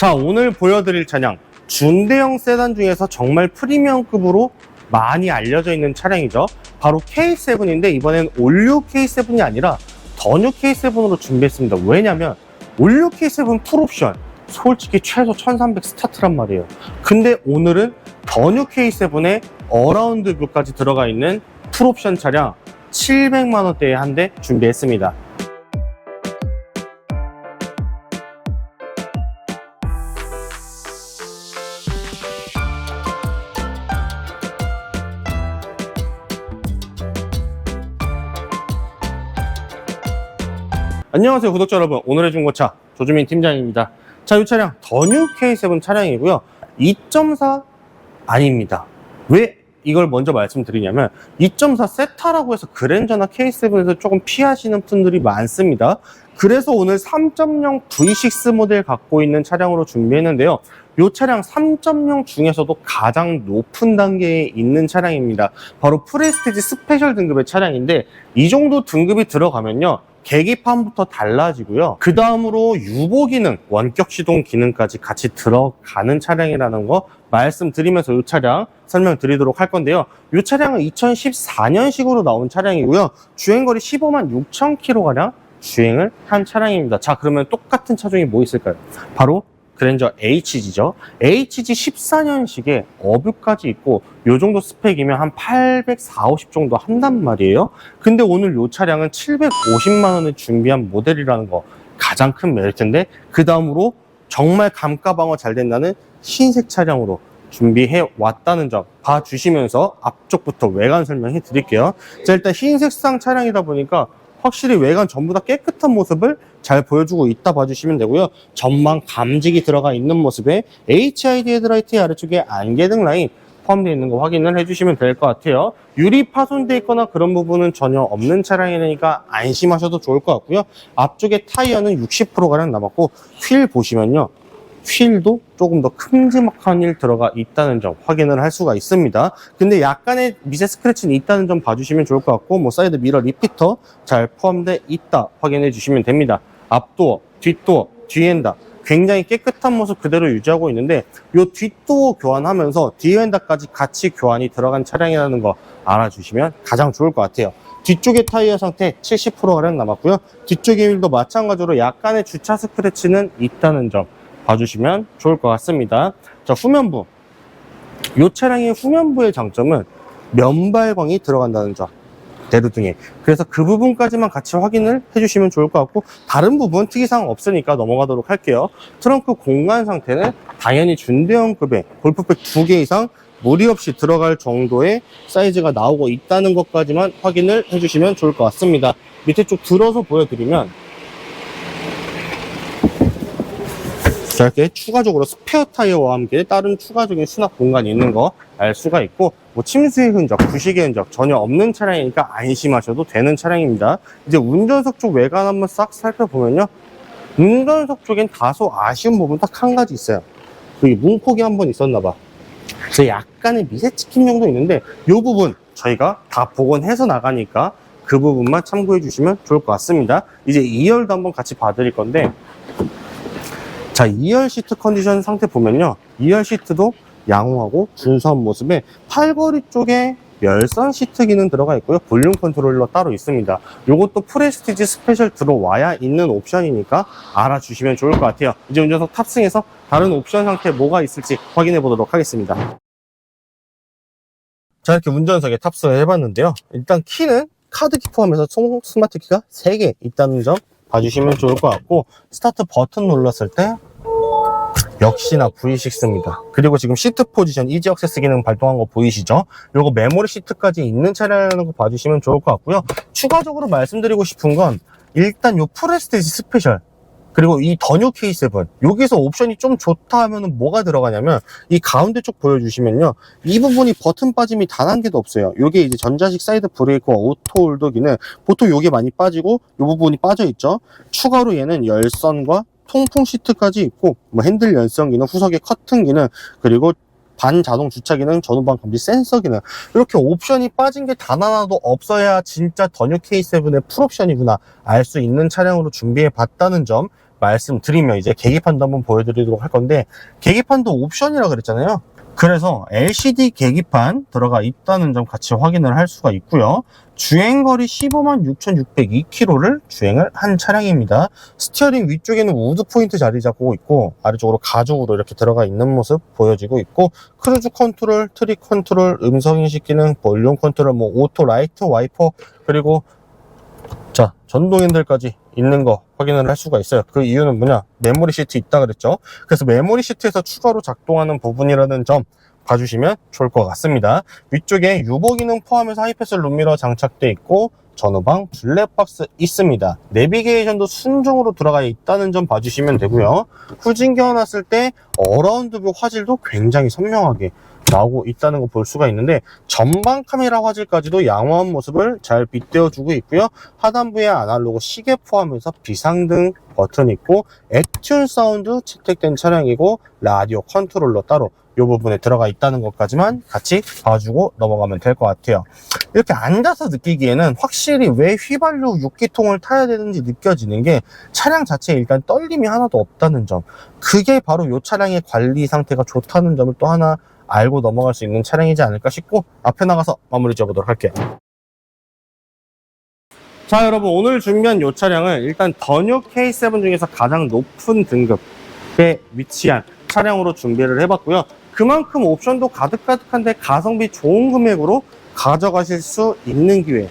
자, 오늘 보여드릴 차량 준대형 세단 중에서 정말 프리미엄급으로 많이 알려져 있는 차량이죠. 바로 K7인데 이번엔 올류 K7이 아니라 더뉴 K7으로 준비했습니다. 왜냐면 올류 K7 풀옵션 솔직히 최소 1300 스타트란 말이에요. 근데 오늘은 더뉴 K7에 어라운드 뷰까지 들어가 있는 풀옵션 차량 700만 원대에 한 대 준비했습니다. 안녕하세요 구독자 여러분. 오늘의 중고차 조주민 팀장입니다. 자이 차량 더뉴 K7 차량이고요. 2.4 아닙니다. 왜 이걸 먼저 말씀드리냐면 2.4 세타라고 해서 그랜저나 K7에서 조금 피하시는 분들이 많습니다. 그래서 오늘 3.0 V6 모델 갖고 있는 차량으로 준비했는데요. 이 차량 3.0 중에서도 가장 높은 단계에 있는 차량입니다. 바로 프레스티지 스페셜 등급의 차량인데 이 정도 등급이 들어가면요 계기판부터 달라지고요. 그 다음으로 유보 기능, 원격 시동 기능까지 같이 들어가는 차량이라는 거 말씀드리면서 이 차량 설명드리도록 할 건데요. 이 차량은 2014년식으로 나온 차량이고요. 주행거리 15만 6천 킬로가량 주행을 한 차량입니다. 자, 그러면 똑같은 차종이 뭐 있을까요? 바로 그랜저 HG죠. HG 14년식에 어뷰까지 있고 요 정도 스펙이면 한 840, 50 정도 한단 말이에요. 근데 오늘 요 차량은 750만 원을 준비한 모델이라는 거 가장 큰 메리트인데 그 다음으로 정말 감가방어 잘 된다는 흰색 차량으로 준비해 왔다는 점 봐주시면서 앞쪽부터 외관 설명해 드릴게요. 자 일단 흰색상 차량이다 보니까 확실히 외관 전부 다 깨끗한 모습을 잘 보여주고 있다 봐주시면 되고요. 전망 감직이 들어가 있는 모습에 HID 헤드라이트 아래쪽에 안개등 라인 포함되어 있는 거 확인을 해주시면 될 것 같아요. 유리 파손돼 있거나 그런 부분은 전혀 없는 차량이니까 안심하셔도 좋을 것 같고요. 앞쪽에 타이어는 60%가량 남았고 휠 보시면요. 휠도 조금 더 큼지막한 일 들어가 있다는 점 확인을 할 수가 있습니다. 근데 약간의 미세 스크래치는 있다는 점 봐주시면 좋을 것 같고 뭐 사이드 미러 리피터 잘 포함되어 있다 확인해 주시면 됩니다. 앞도어, 뒷도어, 뒤엔다 굉장히 깨끗한 모습 그대로 유지하고 있는데 이 뒷도어 교환하면서 뒤엔다까지 같이 교환이 들어간 차량이라는 거 알아주시면 가장 좋을 것 같아요. 뒤쪽의 타이어 상태 70%가량 남았고요. 뒤쪽의 휠도 마찬가지로 약간의 주차 스크래치는 있다는 점 봐주시면 좋을 것 같습니다. 자, 후면부. 이 차량의 후면부의 장점은 면발광이 들어간다는 점. 대루등에. 그래서 그 부분까지만 같이 확인을 해주시면 좋을 것 같고, 다른 부분 특이사항 없으니까 넘어가도록 할게요. 트렁크 공간 상태는 당연히 준대형급의 골프백 두 개 이상 무리 없이 들어갈 정도의 사이즈가 나오고 있다는 것까지만 확인을 해주시면 좋을 것 같습니다. 밑에 쪽 들어서 보여드리면, 자, 이렇게 추가적으로 스페어 타이어와 함께 다른 추가적인 수납 공간이 있는 거 알 수가 있고 뭐 침수의 흔적, 부식의 흔적 전혀 없는 차량이니까 안심하셔도 되는 차량입니다. 이제 운전석 쪽 외관 한번 싹 살펴보면요. 운전석 쪽엔 다소 아쉬운 부분 딱 한 가지 있어요. 여기 문폭이 한 번 있었나 봐. 그래서 약간의 미세 찍힘 정도 있는데 이 부분 저희가 다 복원해서 나가니까 그 부분만 참고해 주시면 좋을 것 같습니다. 이제 2열도 한번 같이 봐드릴 건데 자, 2열 시트 컨디션 상태 보면요. 2열 시트도 양호하고 준수한 모습에 팔걸이 쪽에 열선 시트 기능 들어가 있고요. 볼륨 컨트롤러 따로 있습니다. 요것도 프레스티지 스페셜 들어와야 있는 옵션이니까 알아주시면 좋을 것 같아요. 이제 운전석 탑승해서 다른 옵션 상태 뭐가 있을지 확인해 보도록 하겠습니다. 자, 이렇게 운전석에 탑승을 해봤는데요. 일단 키는 카드키 포함해서 총 스마트 키가 3개 있다는 점 봐주시면 좋을 것 같고 스타트 버튼 눌렀을 때 역시나 V6입니다. 그리고 지금 시트 포지션 이지 액세스 기능 발동한 거 보이시죠? 요거 메모리 시트까지 있는 차량이라는 거 봐주시면 좋을 것 같고요. 추가적으로 말씀드리고 싶은 건 일단 요 프레스티지 스페셜 그리고 이 더뉴 K7 여기서 옵션이 좀 좋다 하면은 뭐가 들어가냐면 이 가운데 쪽 보여주시면요 이 부분이 버튼 빠짐이 단 한 개도 없어요 요게 이제 전자식 사이드 브레이크와 오토 홀더기는 보통 요게 많이 빠지고 요 부분이 빠져 있죠 추가로 얘는 열선과 통풍 시트까지 있고 뭐 핸들 연성 기능 후석의 커튼 기능 그리고 반자동 주차 기능, 전후방 감지 센서 기능 이렇게 옵션이 빠진 게 단 하나도 없어야 진짜 더뉴 K7의 풀옵션이구나 알 수 있는 차량으로 준비해 봤다는 점 말씀드리면 이제 계기판도 한번 보여드리도록 할 건데 계기판도 옵션이라 그랬잖아요. 그래서 LCD 계기판 들어가 있다는 점 같이 확인을 할 수가 있고요. 주행거리 15만 6,602km를 주행을 한 차량입니다. 스티어링 위쪽에는 우드 포인트 자리 잡고 있고 아래쪽으로 가죽으로 이렇게 들어가 있는 모습 보여지고 있고 크루즈 컨트롤, 트릭 컨트롤, 음성 인식 기능, 볼륨 컨트롤, 뭐 오토 라이트 와이퍼 그리고 자 전동 핸들까지 있는 거 확인을 할 수가 있어요. 그 이유는 뭐냐? 메모리 시트 있다 그랬죠. 그래서 메모리 시트에서 추가로 작동하는 부분이라는 점 봐주시면 좋을 것 같습니다. 위쪽에 유보 기능 포함해서 하이패스 룸미러 장착돼 있고 전후방 블랙박스 있습니다. 내비게이션도 순정으로 들어가 있다는 점 봐주시면 되고요. 후진 겨워놨을 때 어라운드뷰 화질도 굉장히 선명하게 나오고 있다는 거 볼 수가 있는데 전방 카메라 화질까지도 양호한 모습을 잘 빗대어주고 있고요. 하단부에 아날로그 시계 포함해서 비상등 버튼 있고 액튠 사운드 채택된 차량이고 라디오 컨트롤러 따로 이 부분에 들어가 있다는 것까지만 같이 봐주고 넘어가면 될 것 같아요. 이렇게 앉아서 느끼기에는 확실히 왜 휘발유 6기통을 타야 되는지 느껴지는 게 차량 자체에 일단 떨림이 하나도 없다는 점. 그게 바로 이 차량의 관리 상태가 좋다는 점을 또 하나 알고 넘어갈 수 있는 차량이지 않을까 싶고 앞에 나가서 마무리 지어보도록 할게요. 자 여러분 오늘 준비한 이 차량은 일단 더뉴 K7 중에서 가장 높은 등급에 위치한 차량으로 준비를 해봤고요. 그만큼 옵션도 가득가득한데 가성비 좋은 금액으로 가져가실 수 있는 기회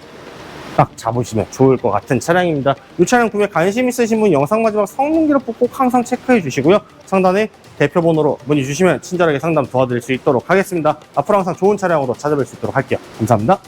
딱 잡으시면 좋을 것 같은 차량입니다. 이 차량 구매 관심 있으신 분 영상 마지막 성능 기록부 꼭 항상 체크해 주시고요. 상단에 대표 번호로 문의 주시면 친절하게 상담 도와드릴 수 있도록 하겠습니다. 앞으로 항상 좋은 차량으로 찾아뵐 수 있도록 할게요. 감사합니다.